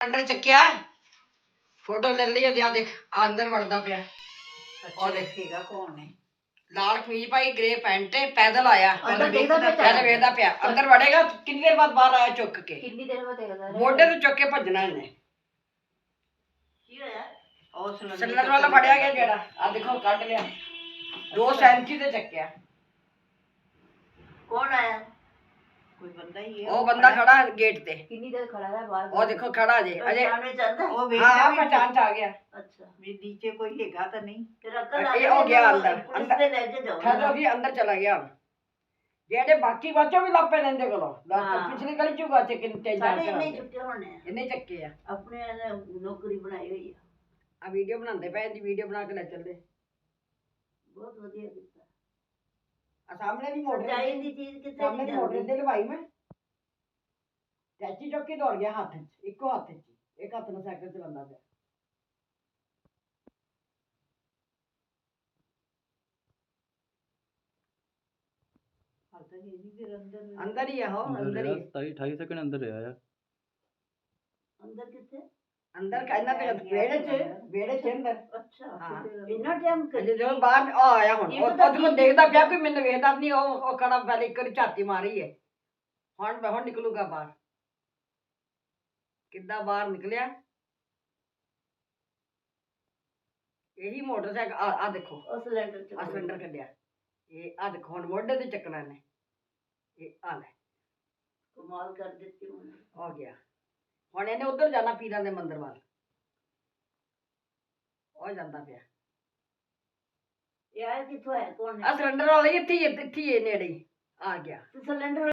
Cylinder ਚੱਕਿਆ photo ਲੈ ਲਈ ਉਹਦੀ ਆ ਦੇਖ ਅੰਦਰ ਵੜਦਾ ਪਿਆ ਅੱਛਾ ਦੇਖੇਗਾ ਕੌਣ ਹੈ। ਲਾਲ ਕਮੀਜ਼ ਪਾਈ ਗ੍ਰੇ ਪੈਂਟ ਤੇ ਪੈਦਲ ਆਇਆ। ਅੰਦਰ ਦੇਖਦਾ ਪਿਆ। ਪਹਿਲੇ ਵੇਖਦਾ ਪਿਆ। ਅੰਦਰ ਵੜੇਗਾ ਕਿੰਨੀ ਦੇਰ ਬਾਅਦ ਬਾਹਰ ਆਇਆ ਚੁੱਕ ਕੇ? ਕਿੰਨੀ ਦੇਰ ਬਾਅਦ ਦੇਖਦਾ ਰਿਹਾ? ਮੋਢੇ ਤੋਂ ਚੁੱਕ ਕੇ ਭੱਜਣਾ ਇਹਨੇ। ਕੀ ਹੋਇਆ? ਉਹ ਸਿਲੰਡਰ ਸਿਲੰਡਰ ਵਾਲਾ ਫੜਿਆ ਗਿਆ ਜਿਹੜਾ। ਆ ਦੇਖੋ ਕੱਢ ਲਿਆ। ਦੋ ਸੈਂਚੀ ਤੇ ਚੱਕਿਆ। ਕੌਣ ਆਇਆ? बंदा ही है वो बंदा खड़ा है। गेट पे। कितनी देर खड़ा रहा बाहर वो देखो खड़ा जे तो अरे। सामने चलता है। वो बेटा भी टांट आ गया। अच्छा। मैं नीचे कोई लेगा तो नहीं। ये हो गया अंदर अंदर। लेके जाओ। खड़ा भी अंदर चला गया। जेडे बाकी बच्चों भी लापे लेंदे कोलो हाँ। पिछली गली चुका अच्छे कितने सारे इन्ने चुके होने इन्ने चक्के हैं। अपने नौकरी बनाई हुई है। आ वीडियो बनाते पे वीडियो बना के ले चल बहुत बढ़िया ਸਾਹਮਣੇ ਦੀ ਮੋਟਰ ਸੱਚਾਈ ਦੀ ਚੀਜ਼ ਕਿਤੇ ਸਾਹਮਣੇ ਨਹੀਂ ਦੀ ਮੋਟਰ ਜਾਂਦੀ ਤੇ ਲਵਾਈ ਮੈਂ ਚਾਚੀ ਚੌਕੀ ਦੌੜ ਗਿਆ ਹੱਥ 'ਚ ਇੱਕੋ ਹੱਥ 'ਚ ਇੱਕ ਹੱਥ ਨਾਲ ਸਾਈਕਲ ਚਲਾਉਂਦਾ ਪਿਆ ਹਾਲ ਤਾਂ ਇਹ ਨਹੀਂ ਫਿਰ ਅੰਦਰ ਅੰਦਰ ਹੀ ਆ ਉਹ ਅੰਦਰ ਹੀ ਸਤਾਈ 28 ਸੈਕਿੰਡ ਅੰਦਰ ਰਿਹਾ ਆ ਅੰਦਰ ਕਿੱਥੇ ਅੰਦਰ ਕਹਿੰਦਾ ਤੇ ਵਿਹੜੇ 'ਚ ਵਿਹੜੇ 'ਚ ਅੰਦਰ ਅੱਛਾ ਹਾਂ। ਇੰਨਾ ਟਾਈਮ ਜੇ ਕਰ ਜਦੋਂ ਬਾਹਰ ਆ ਆਇਆ ਹੁਣ ਇਹ ਉਹ ਪਤਾ ਉਹਦੇ ਕੋਲ ਦੇਖਦਾ ਪਿਆ ਕੋਈ ਮੈਨੂੰ ਵੇਖਦਾ ਨਹੀਂ ਉਹ ਉਹ ਖੜਾ ਪਹਿਲੇ ਇੱਕ ਵਾਰੀ ਝਾਤੀ ਮਾਰੀ ਹੈ ਹੁਣ ਮੈਂ ਹੁਣ ਨਿਕਲੂਗਾ ਬਾਹਰ ਕਿੱਦਾਂ ਬਾਹਰ ਨਿਕਲਿਆ ਇਹੀ ਮੋਟਰਸਾਈਕਲ ਆ ਆ ਦੇਖੋ ਉਸ ਸਿਲੰਡਰ ਚ ਆ ਸਿਲੰਡਰ ਕੱਢਿਆ ਇਹ ਆ ਦੇਖੋ ਹੁਣ ਮੋਢੇ ਤੇ ਚੱਕਣਾ ਨੇ ਇਹ ਆ ਲੈ ਕਮਾਲ ਕਰ ਦਿੱਤੀ ਉਹਨੇ ਹੋ ਗਿਆ ਹੁਣ ਇਹਨੇ ਉਧਰ ਜਾਣਾ ਪੀਰਾਂ ਦੇ ਮੰਦਿਰ ਵੱਲ। ਉਹ ਜਾਂਦਾ ਪਿਆ। ਇਹ ਆਇਆ ਕਿੱਥੋਂ ਹੈ ਕੌਣ ਆ ਹੈ ਸਿਲੰਡਰ ਵਾਲਾ ਹੀ ਇੱਥੇ ਹੀ ਹੈ, ਇੱਥੇ ਹੀ ਹੈ ਨੇੜੇ ਹੀ ਆ ਗਿਆ। ਤੇ ਸਿਲੰਡਰ